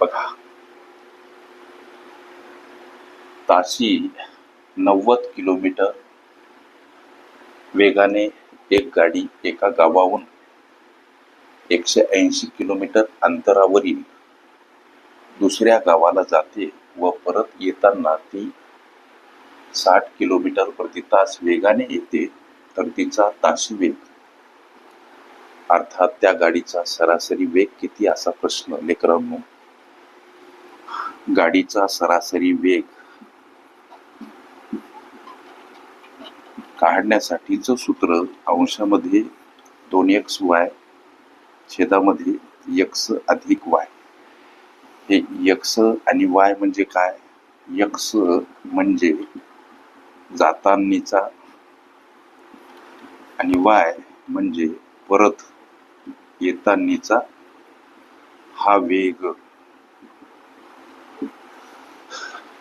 बघा. ताशी नव्वद किलोमीटर वेगाने एक गाडी एका गावाहून एकशे ऐंशी किलोमीटर अंतरावरील दुसऱ्या गावाला जाते व परत येताना ती साठ किलोमीटर प्रति तास वेगाने येते तर तिचा ताशी वेग. अर्थात त्या गाडीचा सरासरी वेग किती असा प्रश्न लेकरांनो? गाडीचा सरासरी वेग काढण्यासाठीचं सूत्र अंशामध्ये दोन एक्स वाय छेदामध्ये यक्स अधिक वाय हे यक्स आणि वाय म्हणजे काय? यक्स म्हणजे जातानीचा आणि वाय म्हणजे परत येतानीचा हा वेग.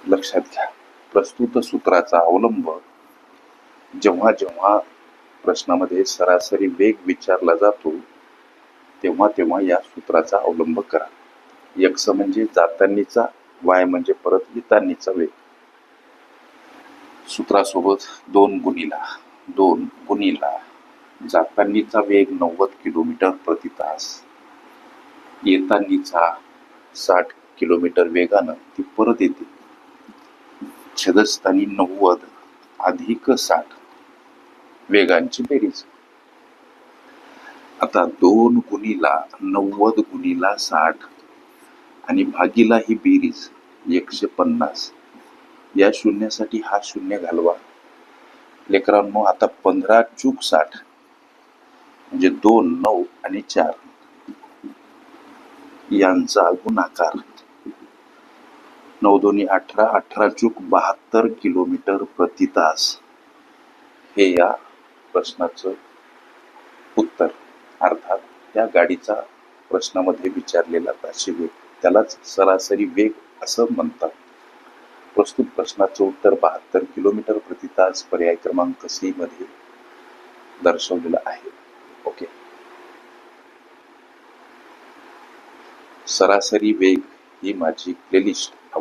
लक्षात घ्या. प्रस्तुत सूत्राचा अवलंब जेव्हा जेव्हा प्रश्नामध्ये सरासरी वेग विचारला जातो तेव्हा तेव्हा या सूत्राचा अवलंब करा. यक्ष म्हणजे जातानीचा वाय म्हणजे परत येतानीचा वेग. सूत्रासोबत दोन गुणीला दोन गुणीला जातानीचा वेग नव्वद किलोमीटर प्रति तास. येतानीचा साठ किलोमीटर वेगानं ती परत येते. छेदस्थानी नव्वद अधिक साठ. वेगांची बेरीज. आता दोन गुणीला नव्वद गुणीला साठ आणि भागीला ही बेरीज एकशे पन्नास. या शून्यासाठी हा शून्य घालवा. लेकरांनो आता पंधरा चूक साठ. म्हणजे दोन नऊ आणि चार. यांचा गुणाकार. नऊ दोन्ही अठरा अठरा चूक बहात्तर किलोमीटर प्रति तास. हे या प्रश्नाचं उत्तर. अर्थात त्या गाडीचा प्रश्नामध्ये विचारलेला ताशी वेग त्यालाच सरासरी वेग असं म्हणतात. प्रस्तुत प्रश्नाचं उत्तर बहात्तर किलोमीटर प्रति तास पर्याय क्रमांक सी मध्ये दर्शवलेलं आहे. ओके. सरासरी वेग ही माझी प्लेलिस्ट